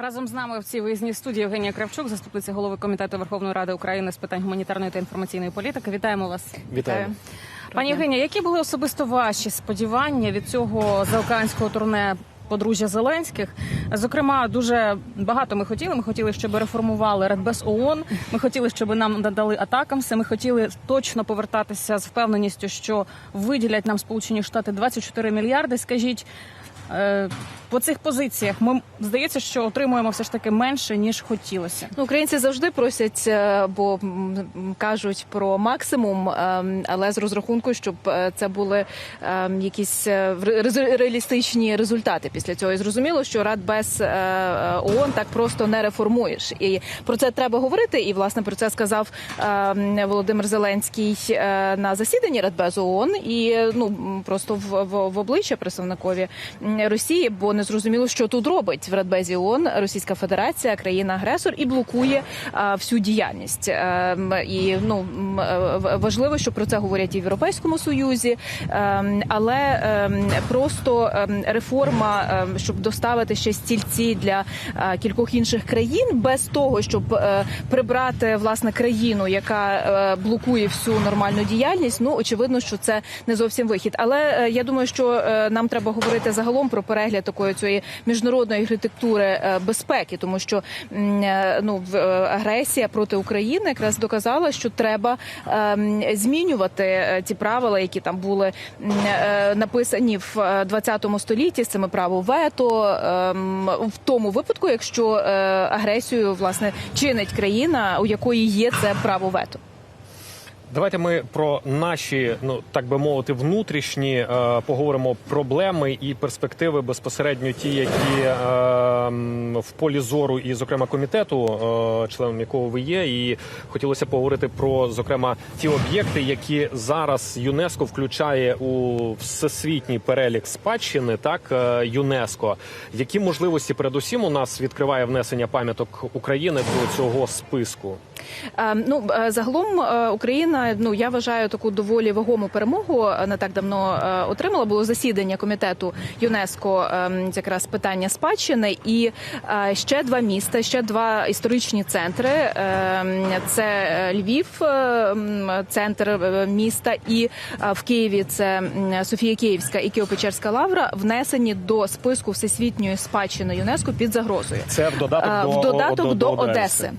Разом з нами в цій виїзній студії Євгенія Кравчук, заступниця голови комітету Верховної Ради України з питань гуманітарної та інформаційної політики. Вітаємо вас. Вітаю. пані Євгенія. Які були особисто ваші сподівання від цього заокеанського турне? Подружжя Зеленських, зокрема, дуже багато ми хотіли. Ми хотіли, щоб реформували Радбез ООН. Ми хотіли, щоб нам надали атакамси. Ми хотіли точно повертатися з впевненістю, що виділять нам Сполучені Штати 24 мільярди. Скажіть, по цих позиціях ми здається, що отримуємо все ж таки менше ніж хотілося. Ну, українці завжди просять, е, бо кажуть про максимум, ем, але з розрахунку, щоб е, це були ем, якісь е, реалістичні результати після цього. І зрозуміло, що рад без е, е, ООН так просто не реформуєш. І про це треба говорити. І власне про це сказав ем, Володимир Зеленський е, на засіданні Радбезу ООН. І е, ну просто в, в, в обличчя представникові Росії, бо не зрозуміло, що тут робить в Радбезі ООН Російська Федерація, країна-агресор, і блокує а, всю діяльність. Ем, і ну е, важливо, що про це говорять і в Європейському Союзі, Ем, але ем, просто реформа, ем, щоб доставити ще стільці для е, кількох інших країн, без того, щоб е, прибрати власне країну, яка е, блокує всю нормальну діяльність. Ну очевидно, що це не зовсім вихід. Але е, я думаю, що е, нам треба говорити загалом про перегляд такої цієї міжнародної архітектури е, безпеки, тому що е, ну е, агресія проти України якраз доказала, що треба ем, змінювати ті правила, які там були написані в е, 20 столітті з цими право вето ем, в тому випадку, якщо агресію власне чинить країна, у якої є це право вето. Давайте ми про наші, ну так би мовити, внутрішні е, поговоримо проблеми і перспективи безпосередньо ті, які е, в полі зору, і зокрема комітету, е, членом якого ви є, і хотілося поговорити про зокрема ті об'єкти, які зараз ЮНЕСКО включає у всесвітній перелік спадщини, так е, ЮНЕСКО. Які можливості передусім у нас відкриває внесення пам'яток України до цього списку? Е, Ну е, загалом е, Україна, ну я вважаю таку доволі вагому перемогу. е, Не так давно отримала було засідання комітету ЮНЕСКО е, якраз питання спадщини, і ще два міста, ще два історичні центри. Е, Це Львів, центр міста, і в Києві це Софія Київська і Києво-Печерська лавра внесені до списку всесвітньої спадщини ЮНЕСКО під загрозою. Це в додаток до в додаток до, до, Одеси.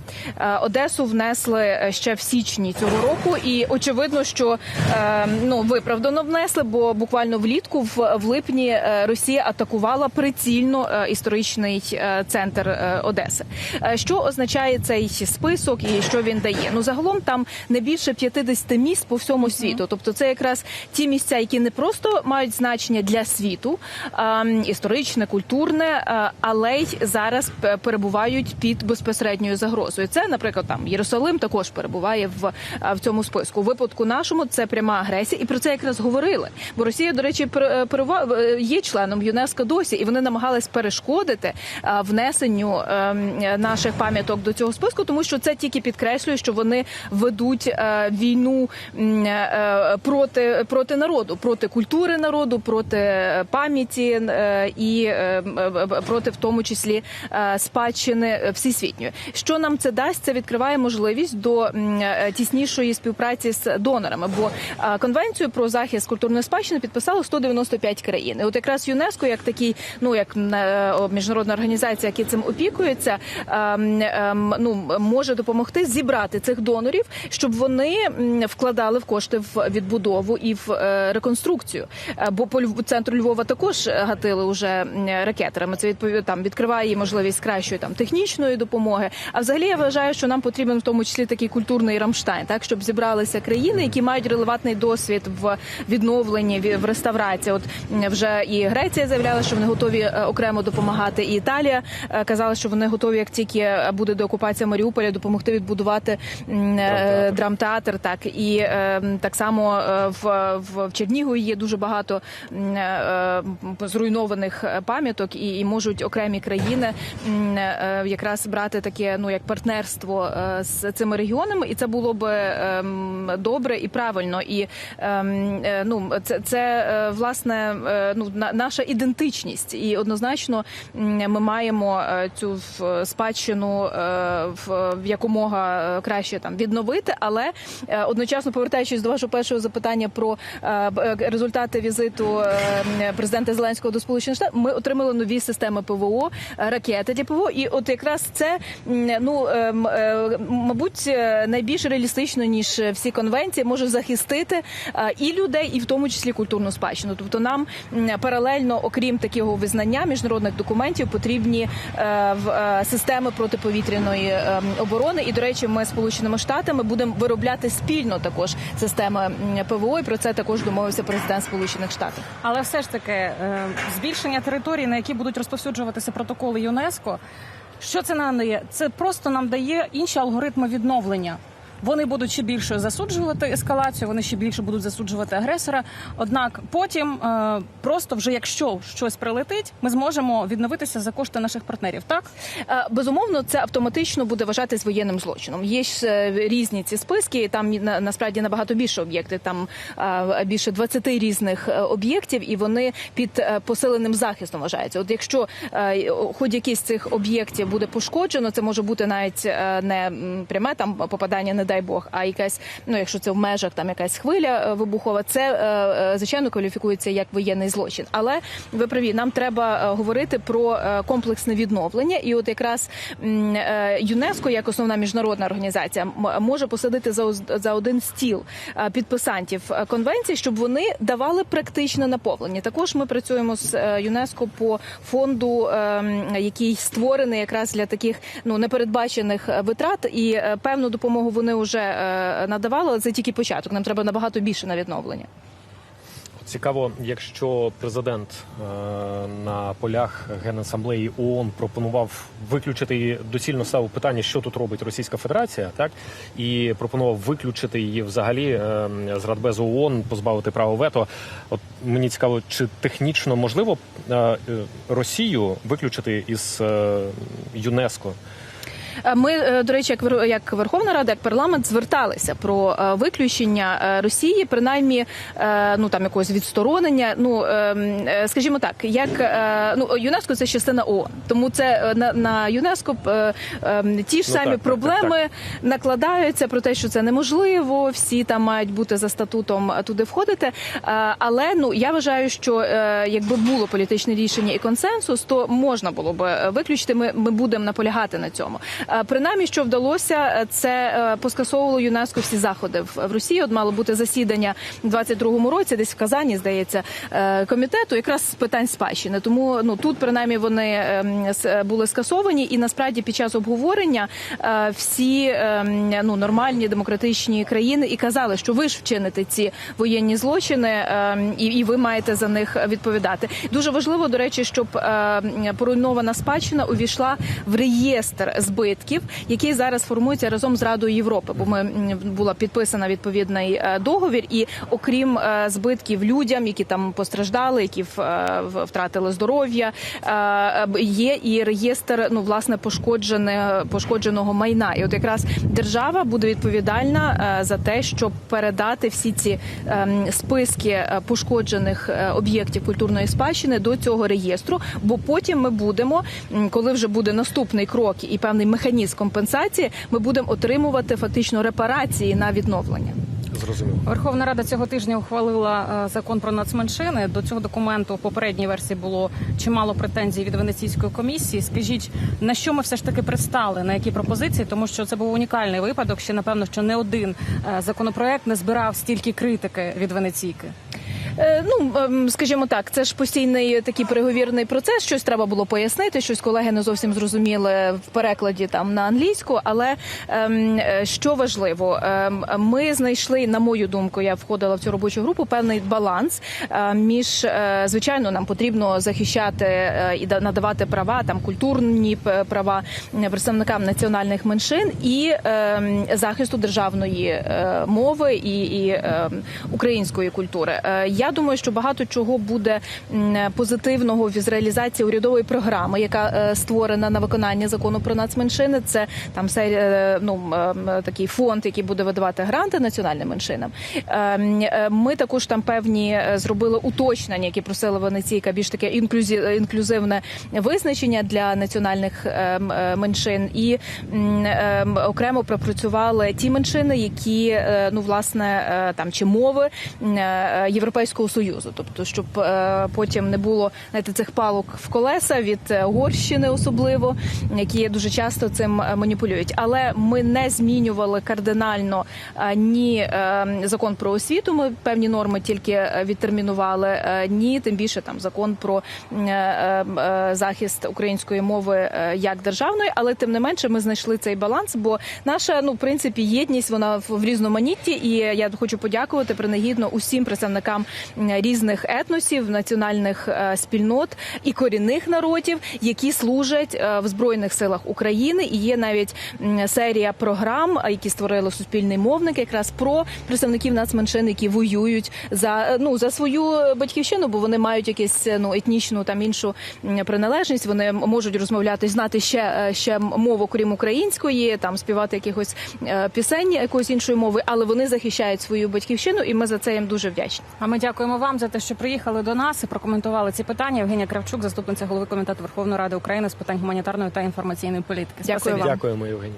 Одесу внесли е, ще в січні цього року, і очевидно, що е, ну виправдано внесли, бо буквально влітку, в, в липні, е, Росія атакувала прицільно історичний центр Одеси. Що означає цей список і що він дає? Ну загалом там не більше 50 міст по всьому світу. Тобто, це якраз ті місця, які не просто мають значення для світу, історичне, культурне, але й зараз перебувають під безпосередньою загрозою. Це, наприклад, там Єрусалим також перебуває в, в цьому списку. У випадку нашому це пряма агресія, і про це якраз говорили. Бо Росія, до речі, е, е, є членом ЮНЕСКО досі, і вони намагались перешкодити внесенню ем, наших пам'яток до цього списку, тому що це тільки підкреслює, що вони ведуть е, війну е, проти проти народу, проти культури народу, проти е, пам'яті е, і е, е, проти в тому числі е, спадщини всесвітньої. Що нам це дасть? Це відкриває до е, тіснішої співпраці з донорами. Бо е, конвенцію про захист культурної спадщини підписало 195 країн. І от якраз ЮНЕСКО, як такий, ну як е, міжнародна організація, яка цим опікується, ем, ем, ну може допомогти зібрати цих донорів, щоб вони вкладали в кошти в відбудову і в реконструкцію. Бо по центру Львова також гатили уже м, ракетерами. Це відповідно там відкриває можливість кращої там технічної допомоги. А взагалі я вважаю, що нам потрібен в тому числі такий культурний рамштайн, так щоб зібралися країни, які мають релевантний досвід в відновленні в- реставрації. От вже і Греція заявляла, що вони готові е, окремо допомагати. І Італія е, казала, що вони готові, як тільки е, буде деокупація Маріуполя, допомогти відбудувати драмтеатр. Так і так само в, в, Чернігові є дуже багато зруйнованих пам'яток, і, і можуть окремі країни якраз брати таке, ну як партнерство е, з цими регіонами, і це було б ем, добре і правильно. І ем, е, ну це, це е, власне е, ну на- наша ідентичність, і однозначно ми маємо цю спадщину в, якомога краще там відновити, але одночасно повертаючись до вашого першого запитання про результати візиту е, президента Зеленського до Сполучених Штатів, ми отримали нові системи ПВО, ракети ПВО, і от якраз це ну ем, мабуть е, найбільш реалістично ніж всі конвенції може захистити е, і людей, і в тому числі культурну спадщину. Тобто нам паралельно, окрім такого визнання міжнародних документів, потрібні е, е, системи протиповітряної е, оборони. І до речі, ми сполученими штатами будемо виробляти спільно також системи ПВО. І про це також домовився президент Сполучених Штатів. Але все ж таки, е, збільшення територій, на які будуть розповсюджуватися протоколи ЮНЕСКо, що це нам дає? Це просто нам дає інші алгоритми відновлення. Вони будуть ще більше засуджувати ескалацію, вони ще більше будуть засуджувати агресора. Однак потім, е, просто вже якщо щось прилетить, ми зможемо відновитися за кошти наших партнерів. Так Е, Безумовно, це автоматично буде вважатись воєнним злочином. Є ж е, різні ці списки. Там насправді набагато більше об'єкти. Там більше 20 різних об'єктів, і вони під посиленим захистом вважаються. От якщо хоч якийсь з цих об'єктів буде пошкоджено, це може бути навіть не пряме там попадання, не дай Бог, а якась, ну якщо це в межах там якась хвиля е, вибухова, це е, е, звичайно кваліфікується як воєнний злочин. Але ви праві, нам треба говорити про комплексне відновлення, і от якраз ЮНЕСКО, як основна міжнародна організація, може посадити за за один стіл підписантів конвенції, щоб вони давали практичне наповнення. Також ми працюємо з ЮНЕСКо по фонду, е, який створений якраз для таких ну непередбачених витрат, і певну допомогу вони вже е, надавали. але Це тільки початок. Нам треба набагато більше на відновлення. Цікаво, якщо президент е, на полях генасамблеї ООН пропонував виключити доцільно ставив питання, що тут робить Російська Федерація, так і пропонував виключити її взагалі е, з Радбезу ООН, позбавити права вето. От мені цікаво, чи технічно можливо е, Росію виключити із е, ЮНЕСКо? Е, Ми, е, до речі, як як Верховна Рада, як парламент зверталися про е, виключення Росії, принаймні ну там якогось відсторонення. Ну е, м, е, скажімо так, як ну ЮНЕСКО це частина ООН, тому це на, на ЮНЕСКО е, е, ті ж Ну, самі так, так, проблеми так, накладаються про те, що це неможливо. Всі там мають бути за статутом туди входити. Але ну я вважаю, що якби було політичне рішення і консенсус, то можна було би виключити. Ми, ми будемо наполягати на цьому. Принаймні, що вдалося, е, це е, поскасовувало ЮНЕСКО всі заходи в Росії. От мало бути засідання в 22-му році, десь в Казані, здається, е, комітету, якраз з питань спадщини. Тому ну тут принаймні вони ем, були скасовані, і насправді під час обговорення всі ем, ну нормальні демократичні країни і казали, що ви ж вчините ці воєнні злочини, ем, і, і ви маєте за них відповідати. Дуже важливо, до речі, щоб поруйнована спадщина увійшла в реєстр збитків, який зараз формується разом з Радою Європи. Бо ми була підписана відповідний е, договір, і окрім е, збитків людям, які там постраждали, які е, втратили здоров'я, є і реєстр ну власне пошкоджене пошкодженого майна. І от якраз держава буде відповідальна за те, щоб передати всі ці ем, списки пошкоджених об'єктів культурної спадщини до цього реєстру. Бо потім ми будемо, коли вже буде наступний крок і певний механізм компенсації, ми будемо отримувати фактично репарації на відновлення. Зрозуміло. Верховна Рада цього тижня ухвалила е, закон про нацменшини. До цього документу в попередній версії було чимало претензій від Венеційської комісії. Скажіть, на що ми все ж таки пристали, на які пропозиції? Тому що це був унікальний випадок. Ще напевно, що не один е, законопроект не збирав стільки критики від Венеційки. Е, Ну ем, скажімо так, це ж постійний такий переговірний процес. Щось треба було пояснити, щось колеги не зовсім зрозуміли в перекладі там на англійську. Але ем, е, що важливо, ем, ми знайшли, на мою думку, я входила в цю робочу групу, певний баланс між е, звичайно, нам потрібно захищати і да- надавати права там культурні права представникам національних меншин і захисту державної мови і, і української культури. Я думаю, що багато чого буде позитивного з реалізації урядової програми, яка е, створена на виконання закону про нацменшини. Це там серія, ну такий фонд, який буде видавати гранти національним меншинам. Е, м, е, Ми також там певні е, зробили уточнення, які просили Венеційка, більш таке інклюзивне визначення для національних е, м, е, меншин, і м, е, м, окремо пропрацювали ті меншини, які е, ну власне е, там чи мови е, Європейського союзу, тобто щоб е, потім не було знаєте, цих палок в колеса від е, Угорщини, особливо які дуже часто цим е, маніпулюють. Але ми не змінювали кардинально ні закон про освіту. Ми певні норми тільки відтермінували, ні тим більше там закон про захист української мови як державної, але тим не менше ми знайшли цей баланс. Бо наша ну в принципі єдність вона в, різноманітті, і я хочу подякувати принагідно усім представникам різних етносів, національних е, спільнот і корінних народів, які служать е, в збройних силах України. І є навіть серія програм, які створили суспільний мовник, якраз про представників нацменшин, які воюють за е, ну за свою батьківщину, бо вони мають якусь е, ну етнічну там іншу приналежність. Вони можуть розмовляти, знати ще, е, ще мову, крім української, там співати якихось е, пісень якоїсь іншої мови, але вони захищають свою батьківщину, і ми за це їм дуже вдячні. А ми дякуємо вам за те, що приїхали до нас і прокоментували ці питання. Євгенія Кравчук, заступниця голови комітету Верховної Ради України з питань гуманітарної та інформаційної політики. Дякую Спасибі. вам. Дякуємо, Євгеній.